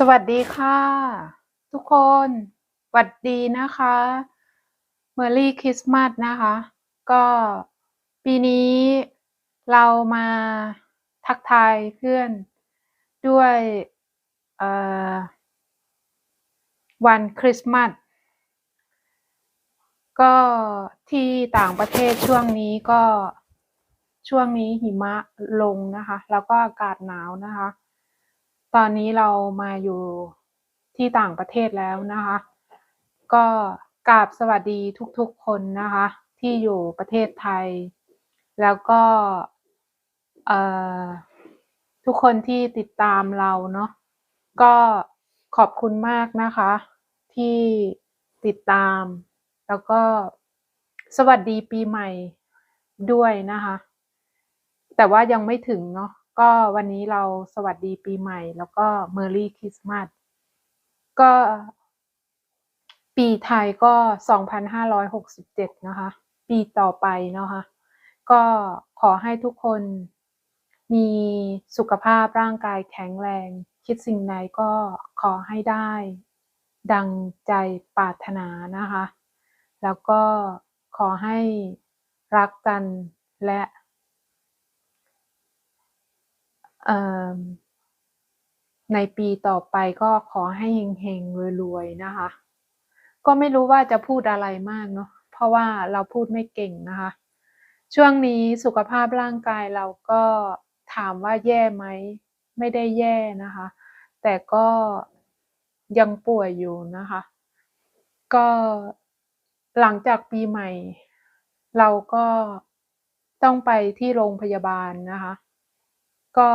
สวัสดีค่ะ ทุกคนสวัสดีนะคะ Merry Christmas นะคะ ก็ปีนี้เรามาทักทายเพื่อนด้วยวันคริสต์มาสก็ที่ต่างประเทศช่วงนี้ก็ช่วงนี้หิมะลงนะคะ แล้วก็อากาศหนาวนะคะ ตอนนี้เรามาอยู่ที่ต่างประเทศแล้วนะคะ ก็กราบสวัสดีทุกๆคนนะคะ ที่อยู่ประเทศไทย แล้วก็เอ่อทุกคนที่ติดตามเราเนาะก็ขอบคุณมากนะคะ ที่ติดตาม แล้วก็สวัสดีปีใหม่ด้วยนะคะ แต่ว่ายังไม่ถึงเนาะ ก็วันนี้เราสวัสดีปีใหม่ แล้วก็ Merry Christmas ก็ ปีไทยก็ 2567 นะคะ ปีต่อไปนะคะ ก็ขอให้ทุกคนมีสุขภาพร่างกายแข็งแรง คิดสิ่งใดก็ขอให้ได้ ดังใจปรารถนานะคะ แล้วก็ขอให้รักกันและ เอ่อ ในปีต่อไปก็ขอให้เฮงๆรวยๆนะคะ ก็ไม่รู้ว่าจะพูดอะไรมากเนาะเพราะว่าเราพูดไม่เก่งนะคะ ช่วงนี้สุขภาพร่างกายเราก็ถามว่าแย่ไหมไม่ได้แย่นะคะ แต่ก็ยังป่วยอยู่นะคะ ก็หลังจากปีใหม่ เราก็ต้องไปที่โรงพยาบาลนะคะ ก็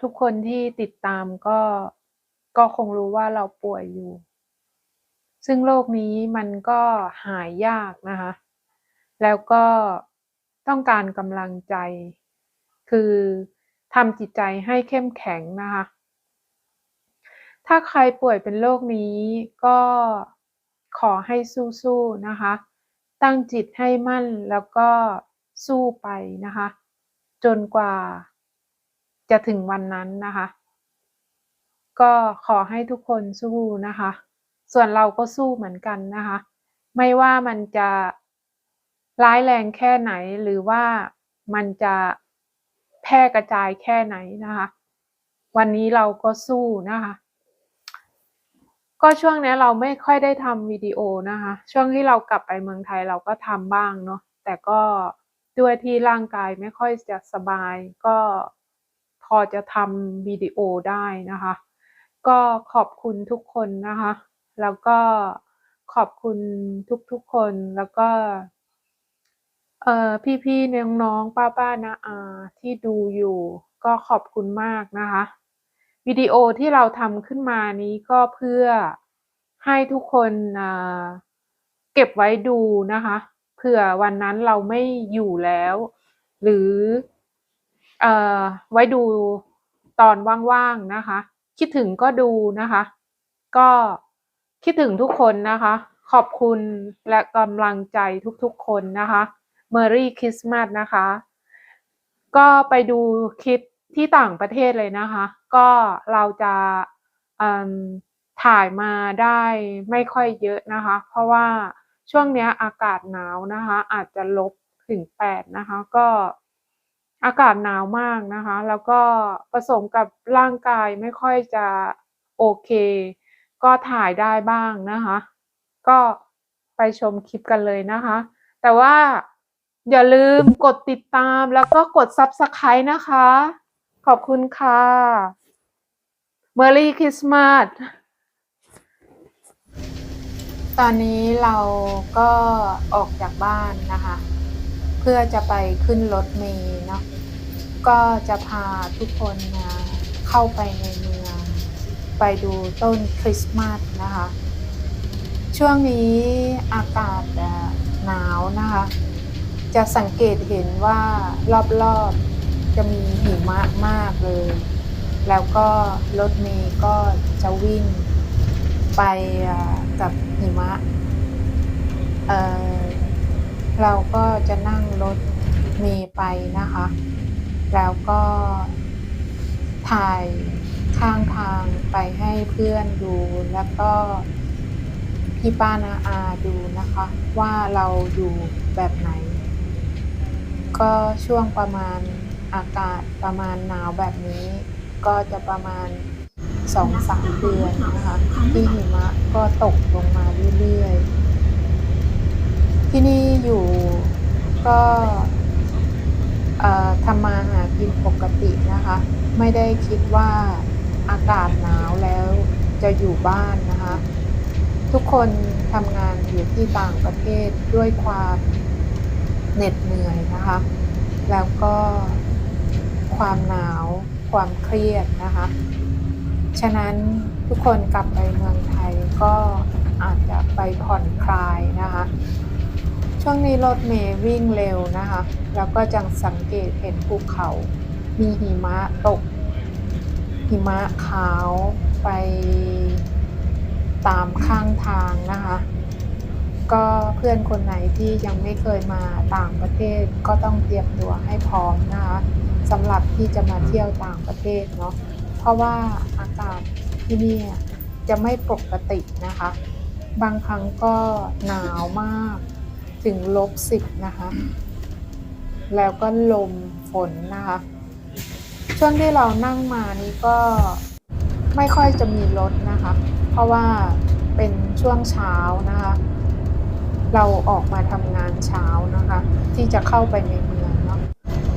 ทุกคนที่ติดตามก็ก็คงรู้ว่าเราป่วยอยู่ ซึ่งโรคนี้มันก็หายยากนะคะ แล้วก็ต้องการกำลังใจ คือทำจิตใจให้เข้มแข็งนะคะ ถ้าใครป่วยเป็นโรคนี้ก็ขอให้สู้ๆนะคะ ตั้งจิตให้มั่นแล้วก็สู้ไปนะคะ จนกว่า จะถึงวันนั้นนะคะ ก็ขอให้ทุกคนสู้นะคะ ส่วนเราก็สู้เหมือนกันนะคะ ไม่ว่ามันจะร้ายแรงแค่ไหนหรือว่ามันจะแพร่กระจายแค่ไหนนะคะ วันนี้เราก็สู้นะคะ ก็ช่วงนี้เราไม่ค่อยได้ทำวิดีโอนะคะ ช่วงที่เรากลับไปเมืองไทยเราก็ทำบ้างเนาะแต่ก็ด้วยที่ร่างกายไม่ค่อยจะสบายก็ พอจะทำวิดีโอได้นะคะ ก็ขอบคุณทุกคนนะคะ แล้วก็ขอบคุณทุกๆคนแล้วก็เอ่อพี่ๆน้องๆป้าๆนาอาที่ดูอยู่ก็ขอบคุณมากนะคะ วิดีโอที่เราทำขึ้นมานี้ก็เพื่อให้ทุกคนอ่าเก็บไว้ดูนะคะเผื่อวันนั้นเราไม่อยู่แล้ว หรือ เอ่อไว้ดูตอนว่างๆนะคะ คิดถึงก็ดูนะคะ ก็คิดถึงทุกคนนะคะ ขอบคุณและกำลังใจทุกๆคนนะคะ Merry Christmas นะคะ ก็ไปดูคลิปที่ต่างประเทศเลยนะคะ ก็เราจะถ่ายมาได้ไม่ค่อยเยอะนะคะ เพราะว่าช่วงนี้อากาศหนาวนะคะ อาจจะลบถึงแปดนะคะ ก็ อากาศหนาวมากนะคะ แล้วก็ผสมกับร่างกายไม่ค่อยจะโอเค ก็ถ่ายได้บ้างนะคะ ก็ไปชมคลิปกันเลยนะคะ แต่ว่าอย่าลืมกดติดตามแล้วก็กด Subscribe นะคะ ขอบคุณค่ะ Merry Christmas ตอนนี้เราก็ออกจากบ้านนะคะ พื่อจะไปขึ้นรถเมล์เนาะก็จะพาทุกคนนะเข้าไปในเมือง ไปดูต้นคริสต์มาสนะคะ ช่วงนี้อากาศหนาวนะคะ จะสังเกตเห็นว่ารอบๆจะมีหิมะมากเลย แล้วก็รถเมล์ก็จะวิ่งไปกับหิมะเอ่อ เราก็จะนั่งรถเมล์ไปนะคะ แล้วก็ถ่ายข้างทางไปให้เพื่อนดูแล้วก็พี่ป้านาอาดูนะคะ ว่าเราอยู่แบบไหน ก็ช่วงประมาณอากาศประมาณหนาวแบบนี้ ก็จะประมาณสองสามเดือนนะคะที่หิมะก็ตกลงมาเรื่อยๆ ที่นี่ อยู่ ก็ทำมาหากินปกตินะคะ ไม่ได้คิดว่าอากาศหนาวแล้วจะอยู่บ้านนะคะ ทุกคนทำงานอยู่ที่ต่างประเทศด้วยความเหน็ดเหนื่อยนะคะ แล้วก็ความหนาวความเครียดนะคะ ฉะนั้นทุกคนกลับไปเมืองไทยก็อาจจะไปผ่อนคลายนะคะ ช่วงนี้รถเมย์วิ่งเร็วนะคะ แล้วก็จังสังเกตเห็นภูเขา มีหิมะตก หิมะขาวไปตามข้างทางนะคะ ก็เพื่อนคนไหนที่ยังไม่เคยมาต่างประเทศก็ต้องเตรียมตัวให้พร้อมนะคะสำหรับที่จะมาเที่ยวต่างประเทศเนาะ เพราะว่าอากาศที่นี่จะไม่ปกตินะคะ บางครั้งก็หนาวมาก ถึงลบสิบนะคะ แล้วก็ลมฝนนะคะ ช่วงที่เรานั่งมานี่ก็ไม่ค่อยจะมีรถนะคะ เพราะว่าเป็นช่วงเช้านะคะ เราออกมาทำงานเช้านะคะ ที่จะเข้าไปในเมืองเนาะ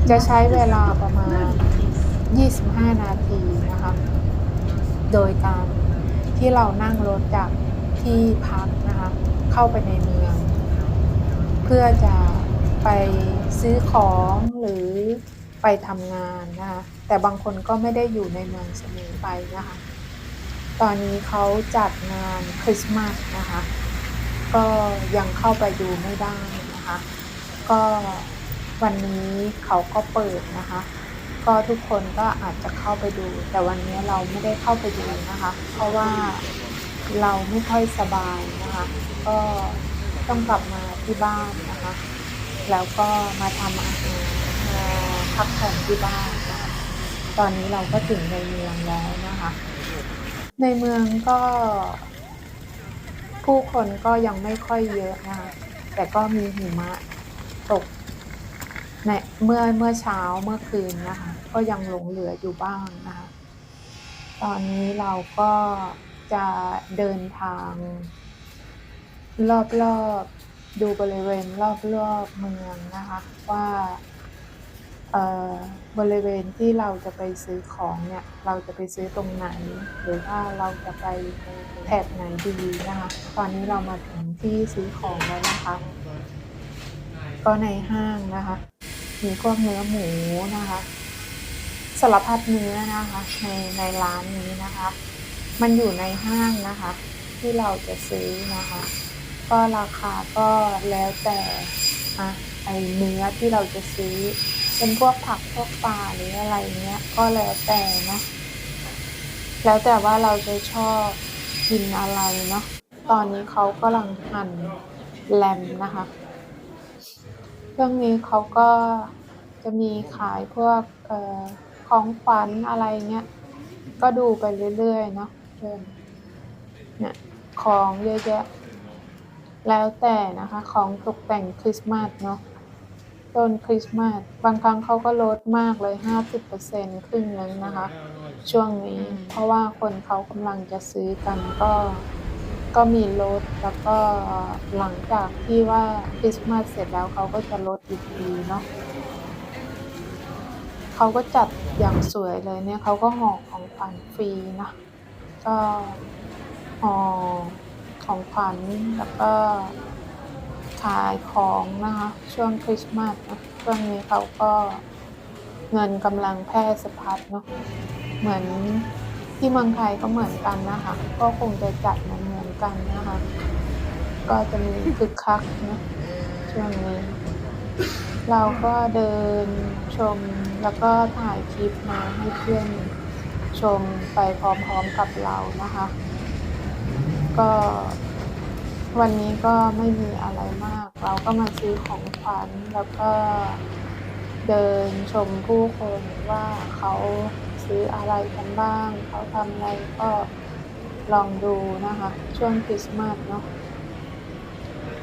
จะใช้เวลาประมาณ 25 นาทีนะคะ โดยการที่เรานั่งรถจากที่พักนะคะ เข้าไปในเมือง เพื่อจะไปซื้อของหรือไปทำงานนะคะแต่บางคนก็ไม่ได้อยู่ในเมืองเสมอไปนะคะ ตอนนี้เขาจัดงานคริสต์มาสนะคะ ก็ยังเข้าไปดูไม่ได้นะคะ ก็วันนี้เขาก็เปิดนะคะ ก็ทุกคนก็อาจจะเข้าไปดู แต่วันนี้เราไม่ได้เข้าไปดูนะคะ เพราะว่าเราไม่ค่อยสบายนะคะ ก็ ต้องกลับมาที่บ้านนะคะ แล้วก็มาทำอาหารมาพักผ่อนที่บ้านนะคะตอนนี้เราก็ถึงในเมืองแล้วนะคะ ในเมืองก็ ผู้คนก็ยังไม่ค่อยเยอะนะคะ แต่ก็มีหิมะตกในเมื่อเมื่อเช้าเมื่อคืนนะคะ ก็ยังหลงเหลืออยู่บ้างนะคะ ตอนนี้เราก็จะเดินทาง รอบๆดูบริเวณรอบๆเมืองนะคะว่าเอ่อบริเวณที่เราจะไปซื้อของเนี่ย เราจะไปซื้อตรงไหน หรือว่าเราจะไปแถบไหนดีนะคะ ตอนนี้เรามาถึงที่ซื้อของแล้วนะคะ ก็ในห้างนะคะ มีพวกเนื้อหมูนะคะสารพัดเนื้อนะคะในในร้านนี้นะคะ มันอยู่ในห้างนะคะ ที่เราจะซื้อนะคะ ก็ราคาก็แล้วแต่อะไอเนื้อที่เราจะซื้อ เป็นพวกผักพวกปลาหรืออะไรเงี้ย ก็แล้วแต่เนาะแล้วแต่ว่าเราจะชอบกินอะไรเนาะตอนนี้เขากำลังหั่นแลมนะคะเรื่องนี้เขาก็จะมีขายพวกเอ่อของขวัญอะไรเงี้ยก็ดูไปเรื่อยๆเนาะเพื่อนเนี่ยของเยอะแยะ แล้วแต่นะคะของตกแต่งคริสต์มาสเนาะต้นคริสต์มาสบางครั้งเขาก็ลดมากเลย 50%ครึ่งนึงนะคะ ช่วงนี้เพราะว่าคนเขากำลังจะซื้อกันก็ก็มีลดแล้วก็หลังจากที่ว่าคริสต์มาสเสร็จแล้วเขาก็จะลดอีกทีเนาะเขาก็จัดอย่างสวยเลยเนี่ยเขาก็ห่อของขวัญฟรีนะก็ห่อ ของขวัญแล้วก็ขายของนะคะ ช่วงคริสต์มาสนะช่วงนี้เขาก็เงินกำลังแพร่สะพัดเนาะเหมือนที่เมืองไทยก็เหมือนกันนะคะ ก็คงจะจัดเหมือนกันนะคะ ก็จะมีคึกคักนะช่วงนี้ เราก็เดินชมแล้วก็ถ่ายคลิปมาให้เพื่อนชมไปพร้อมๆกับเรานะคะ ก็วันนี้ก็ไม่มีอะไรมาก เราก็มาซื้อของขวัญแล้วก็เดินชมผู้คนว่าเขาซื้ออะไรกันบ้าง เขาทำอะไรก็ลองดูนะคะ ช่วงคริสต์มาสเนาะ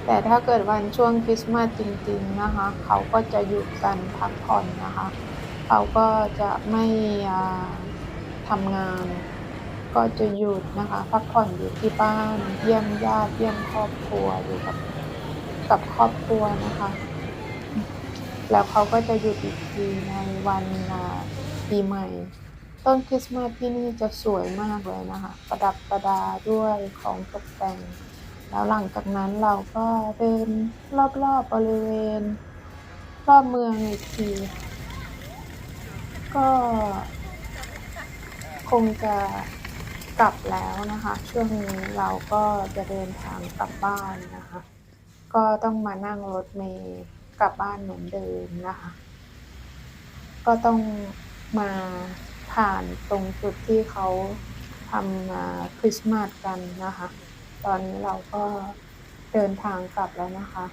แต่ถ้าเกิดวันช่วงคริสต์มาสจริง ๆนะคะ เขาก็จะหยุดกันพักผ่อนนะคะ เขาก็จะไม่ทำงาน ก็จะหยุดนะคะ พักผ่อนอยู่ที่บ้าน เยี่ยมญาติเยี่ยมครอบครัวอยู่กับกับครอบครัวนะคะ แล้วเขาก็จะหยุดอีกทีในวันอ่าปีใหม่ ต้นคริสต์มาสที่นี่จะสวยมากเลยนะคะ ประดับประดาด้วยของตกแต่ง แล้วหลังจากนั้นเราก็เดินรอบๆบริเวณ รอบเมืองอีกที ก็คงจะ กลับแล้วนะคะ ช่วงนี้เราก็จะเดินทางกลับบ้านนะคะ ก็ต้องมานั่งรถเมล์กลับบ้านเหมือนเดิมนะคะ ก็ต้องมาผ่านตรงจุดที่เขาทำอ่าคริสต์มาสกันนะคะ ตอนนี้เราก็เดินทางกลับแล้วนะคะ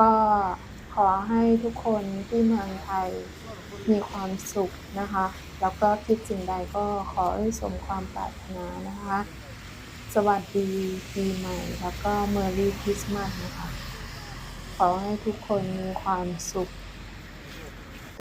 ก็ ขอให้ทุกคนที่เมืองไทยมีความสุขนะคะ แล้วก็คิดสิ่งใดก็ขอให้สมความปรารถนานะคะ สวัสดีปีใหม่ แล้วก็เมอร์รี่คริสต์มาสนะคะ ขอให้ทุกคนมีความสุข